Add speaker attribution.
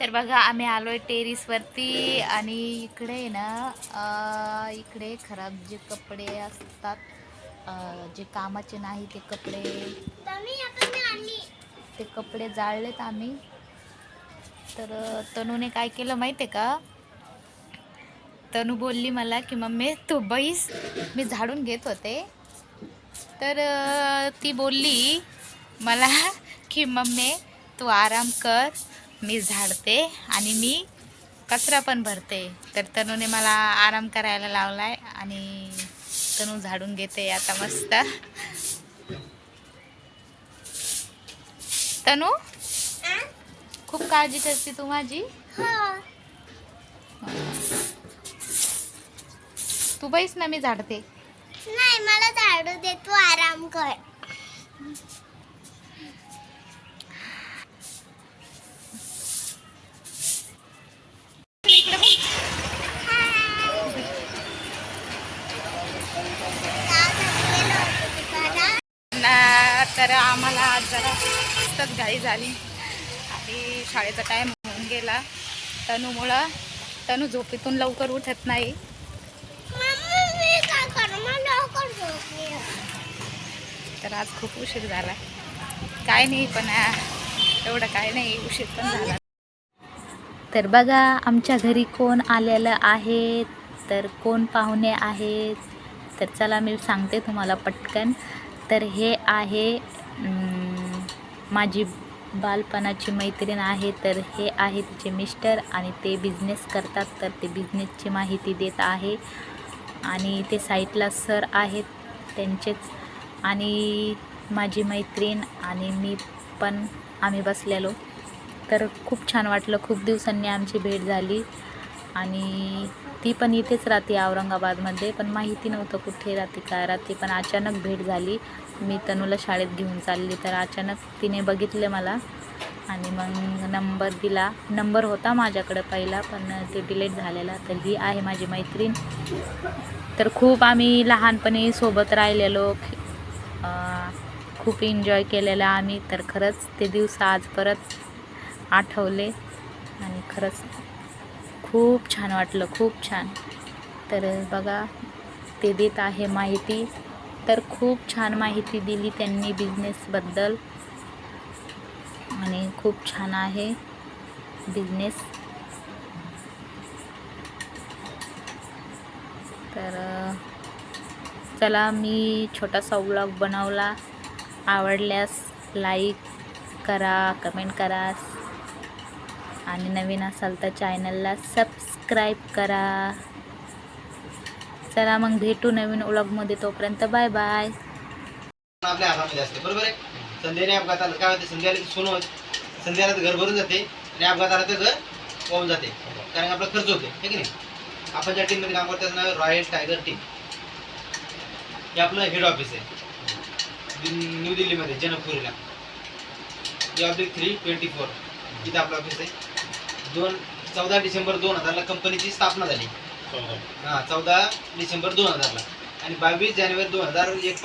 Speaker 1: तर बघा आम्ही आलोय टेरिसवरती आणि इकडे आहे ना अं, इकडे खराब जे कपडे असतात अं, जे कामाचे नाही ते कपडे. ते कपडे जाळलेत आम्ही. तर तनूने काय केलं माहिती आहे का? तनू बोलली मला की मम्मी तू बैस मी झाडून घेत होते. तर ती बोलली मला की मम्मी तू आराम कर मी झाडते आणि मी कचरा पण भरते. तर तनूने मला आराम करायला लावलाय आणि तनू झाडून घेते आता मस्त. तनू? खूप काळजी करते तू माझी? तू बैस ना मी झाडते.
Speaker 2: नाही मला झाडू दे तू आराम कर
Speaker 1: इकडे बघ. ना- तर आम्हाला आज जरा जास्तच घाई झाली. आणि शाळेचा टाईम होऊन गेला. तनूमुळं तनू झोपेतून लवकर उठत नाही. तर आज खूप उशीर झाला. काय नाही पण एवढं काय नाही उशीर पण झाला. तर बघा आमच्या घरी कोण आलेलं आहे? तर कोण पाहुणे आहेत? तर चला मी सांगते तुम्हाला पटकन. तर हे आहे माझी बालपणाची मैत्रीण आहे. तर हे आहे तिचे मिस्टर आणि ते बिझनेस करतात. तर ते बिझनेसची माहिती देत आहे. आणि ते साईटला सर आहेत त्यांचेच. आणि माझी मैत्रीण आणि मी पण आम्ही बसलेलो. तर खूप छान वाटलं. खूप दिवसांनी आमची भेट झाली. आणि ती पण इथेच राहते औरंगाबादमध्ये पण माहिती नव्हतं कुठे राहते काय राहते. पण अचानक भेट झाली. मी तनूला शाळेत घेऊन चालली तर अचानक तिने बघितले मला आणि मग नंबर दिला. नंबर होता माझ्याकडं पहिला पण ते डिलीट झालेला. तर ही आहे माझी मैत्रीण. तर खूप आम्ही लहानपणी सोबत राहिलेलो खूप एन्जॉय केलेला आम्ही. तर खरंच ते दिवस आज परत आठवले. आणि खरंच खूप छान वाटलं खूप छान. तर बघा ते देत आहे माहिती. तर खूप छान माहिती दिली त्यांनी बिझनेसबद्दल आणि खूप छान आहे बिझनेस तर चला मी छोटासा व्लॉग बनवला. आवडल्यास लाईक करा कमेंट करा. आणि नवीन असाल तर चॅनलला सबस्क्राईब करा. चला मग भेटू नवीन ओळखमध्ये तोपर्यंत बाय बाय
Speaker 3: आपल्या हातामध्ये असते. बरोबर आहे? संध्याने अपघात आला काय होते? संध्याला सोनं होत. संध्याला तर घर भरून जाते आणि अपघात आला तर घर वाहून जाते. कारण आपला खर्च होते हे की नाही? आपण ज्या टीममध्ये काम करतो त्याचं नाव रॉयल टायगर टीम हे आपलं हेड ऑफिस आहे. न्यू दिल्लीमध्ये जनकपुरीला ऑब्लिक थ्री ट्वेंटी फोर इथं आपलं ऑफिस आहे. दोन चौदा डिसेंबर दोन हजारला कंपनीची स्थापना झाली. हां चौदा डिसेंबर दोन हजारला. आणि बावीस जानेवारी दोन हजार एक पासून